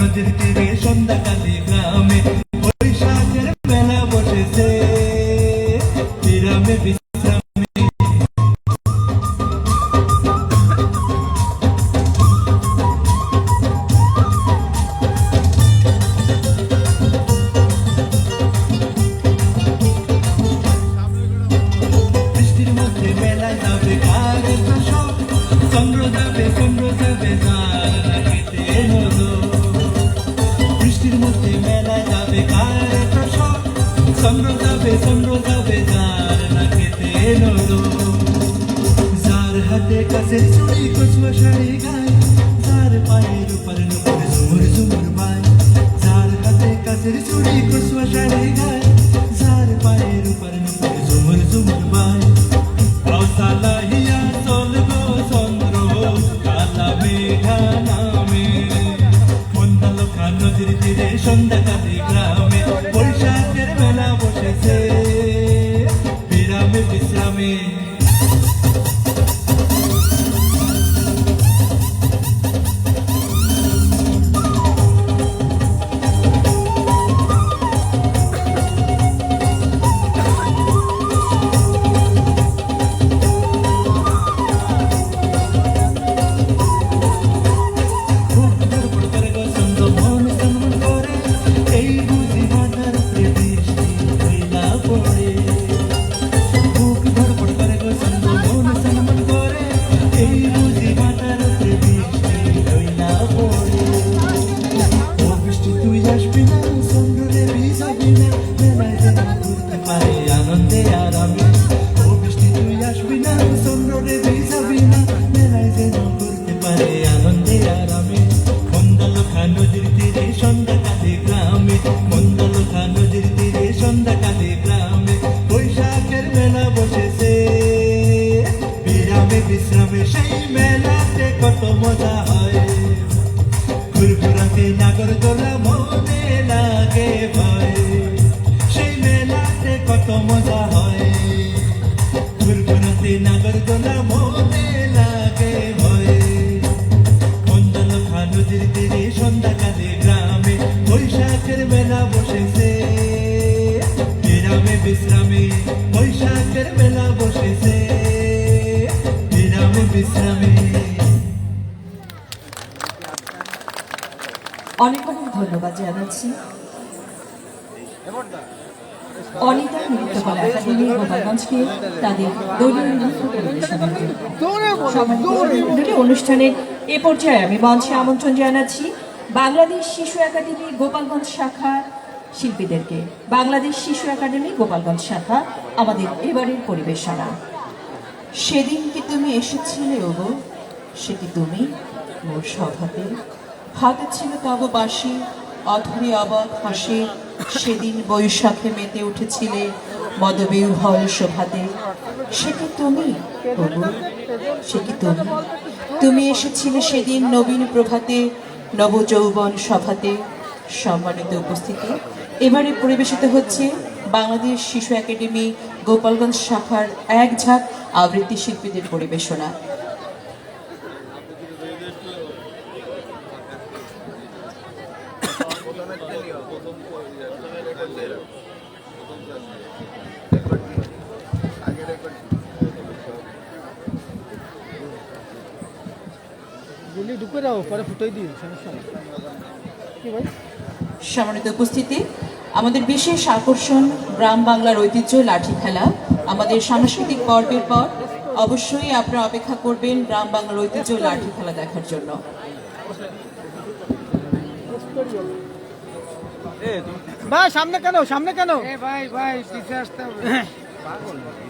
নদীর তীরে সন্ধ্যাকালে গ্রামে নদীর সন্ধ্যা সন্ধ্যাকালে গ্রামে বৈশাখের মেলা বসেছে। বিরামে বিশ্রামে কত মজা হয় ভয় বৈশাখের মেলা বসেছে বিরামে বিশ্রামে বৈশাখের মেলা বসেছে বিরামে বিশ্রামে অনেক অনেক ধন্যবাদ জানাচ্ছি। অনিতা নৃত্যকলা একাডেমি গোপালগঞ্জকে তাদের দলীয় নৃত্য এ পর্যায়ে আমি মঞ্চে আমন্ত্রণ জানাচ্ছি বাংলাদেশ শিশু একাডেমি গোপালগঞ্জ শাখা শিল্পীদেরকে। বাংলাদেশ শিশু একাডেমি গোপালগঞ্জ শাখা, আমাদের এবারের পরিবেশনা। সেদিন কি তুমি এসেছিলে, ওগো? সে কি তুমি? মোর স্বভাবে? হাতে ছিল তব বাসি অধরে অবাক হাসি সেদিন বৈশাখে মেতে উঠেছিলে মদবিহল শোভাতে। সে কি তুমি? সে কি তুমি? তুমি এসেছিলে সেদিন নবীন প্রভাতে, নবযৌবন সভাতে। সম্মানিত উপস্থিতি। এবারে পরিবেশিত হচ্ছে বাংলাদেশ শিশু একাডেমি গোপালগঞ্জ শাখার এক ঝাঁক আবৃত্তি শিল্পীদের পরিবেশনা। গুলি ঢুকে যাও পরে ফুটোই দিও সমস্যা কি ভাই? সম্মানিত উপস্থিতি আমাদের বিশেষ আকর্ষণ গ্রাম বাংলার ঐতিহ্য লাঠি খেলা। আমাদের সাংস্কৃতিক পর্বের পর অবশ্যই আপনারা অপেক্ষা করবেন গ্রাম বাংলার ঐতিহ্য লাঠি খেলা দেখার জন্য। ভাই সামনে কেন সামনে কেন? এ ভাই ভাই পিছে আসতে হবে।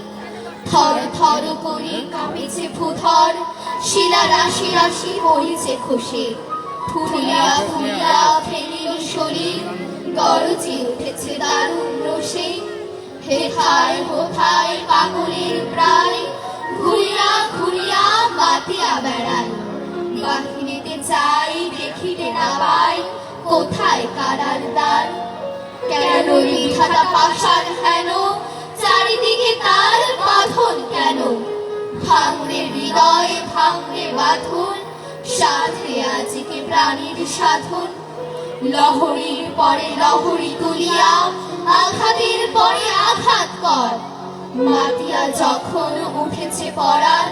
থর থর করে কাঁপেছে ভূধর। শিলা রাশি রাশি পড়িছে খসে ফুলিয়া ফুলিয়া ফেলিল শরীর। গরজে উঠেছে দারুণ রোষে হেথায় হোথায় পাগলের প্রায়। ঘুরিয়া ঘুরিয়া মাতিয়া বেড়ায় বাহিনীতে চাই দেখিতে না পাই কোথায় কারার দ্বার। কেন বিধাতা পাশার হেন? চারিদিকে তার বাঁধন কেন? ভাঙরে হৃদয় ভাঙরে বাঁধন, সাধে আজকে প্রাণীর সাধন। লহরীর পরে লহরী তুলিয়া, আঘাতের পরে আঘাত কর। মাতিয়া যখন উঠেছে পরাণ,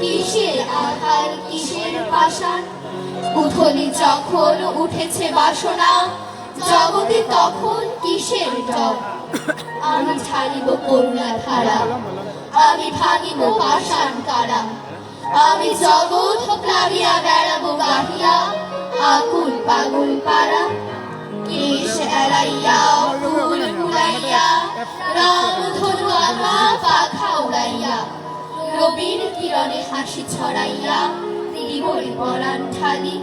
কিসের আধার কিসের পাষাণ? উথলি যখন উঠেছে বাসনা, জগতে তখন কিসের ডর আমি ছাড়িব করুণা ধারা আমি ভাঙিব পাষাণ কারা। আমি জগৎ প্লাবিয়া বেড়াবো গাহিয়া আকুল পাগল পারা। কেশ এড়াইয়া ফুল ফুলাইয়া রাম ধনু আঁকা পাখা উড়াইয়া। রবির কিরণে হাসি ছড়াইয়া দিবরে পরাণ ঠালি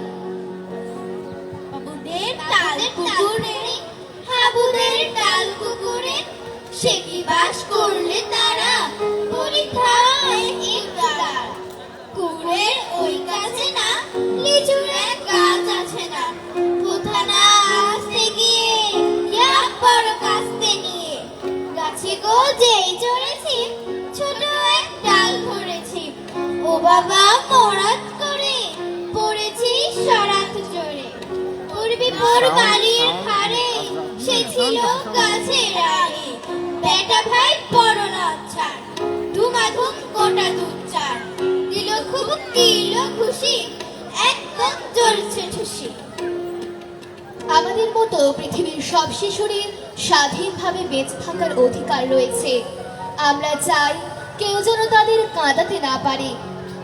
সে কি বাস করলে তারা বাবা মরাত করে পড়েছি সরাত জোরে পূর্বি পর বালির খারে সে ছিল গাছের আড়ে বেটা ভাই আমাদের মতো পৃথিবীর সব শিশুরই স্বাধীনভাবে বেঁচে থাকার অধিকার রয়েছে। আমরা চাই কেউ যেন তাদের কাঁদাতে না পারে।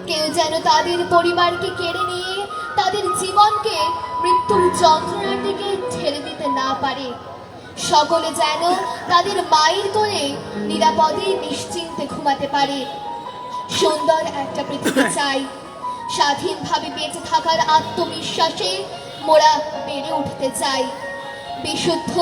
কেউ যেন তাদের পরিবারকে কেড়ে নিয়ে তাদের জীবনকে মৃত্যুর যন্ত্রণার দিকে ঠেলে দিতে না পারে। সকলে যেন তাদের মায়ের কোলে নিরাপদে নিশ্চিন্তে ঘুমাতে পারে। সুন্দর একটা পৃথিবী চাই। স্বাধীনভাবে বেঁচে থাকার আত্মবিশ্বাসে মোরা বেড়ে উঠতে চাই। বিশুদ্ধ